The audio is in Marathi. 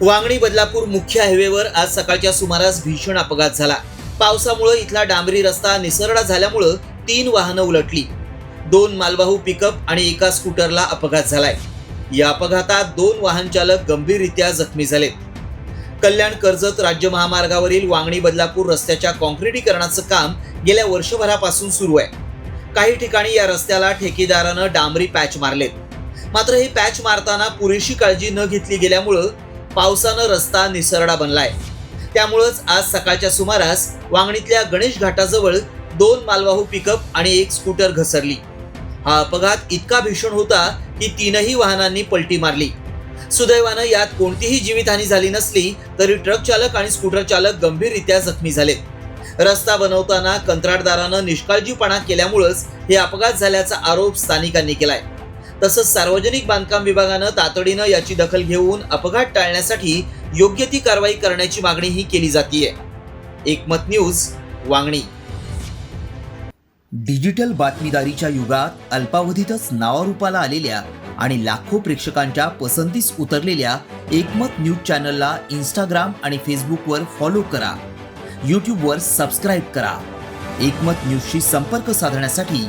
वांगणी बदलापूर मुख्य हायवेवर आज सकाळच्या सुमारास भीषण अपघात झाला. पावसामुळे इथला डांबरी रस्ता निसरडा झाल्यामुळं तीन वाहनं उलटली. दोन मालवाहू पिकअप आणि एका स्कूटरला अपघात झालाय. या अपघातात दोन वाहन चालक गंभीररित्या जखमी झाले कल्याण कर्जत राज्य महामार्गावरील वांगणी बदलापूर रस्त्याच्या काँक्रिटीकरणाचं काम गेल्या वर्षभरापासून सुरू आहे. काही ठिकाणी या रस्त्याला ठेकेदारानं डांबरी पॅच मारलेत. मात्र हे पॅच मारताना पुरेशी काळजी न घेतली गेल्यामुळं पावसानं रस्ता निसरडा बनलाय. त्यामुळंच आज सकाळच्या सुमारास वांगणीतल्या गणेश घाटाजवळ दोन मालवाहू पिकअप आणि एक स्कूटर घसरली. हा अपघात इतका भीषण होता की तीनही वाहनांनी पलटी मारली. सुदैवानं यात कोणतीही जीवितहानी झाली नसली तरी ट्रक चालक आणि स्कूटर चालक गंभीररित्या जखमी झालेत. रस्ता बनवताना कंत्राटदारानं निष्काळजीपणा केल्यामुळंच हे अपघात झाल्याचा आरोप स्थानिकांनी केलाय. तसंच सार्वजनिक बांधकाम विभागानं तातडीनं याची दखल घेऊन अपघात टाळण्यासाठी योग्य ती कारवाई करण्याची मागणीही केली जातीये. एकमत न्यूज वांगणी. डिजिटल बातमीदारीच्या युगात अल्पावधीतच नावारूपाला आलेल्या आणि लाखो प्रेक्षकांच्या पसंतीस उतरलेल्या एकमत न्यूज चॅनलला इंस्टाग्राम आणि फेसबुकवर फॉलो करा. यूट्यूबवर सबस्क्राईब करा. एकमत न्यूजशी संपर्क साधण्यासाठी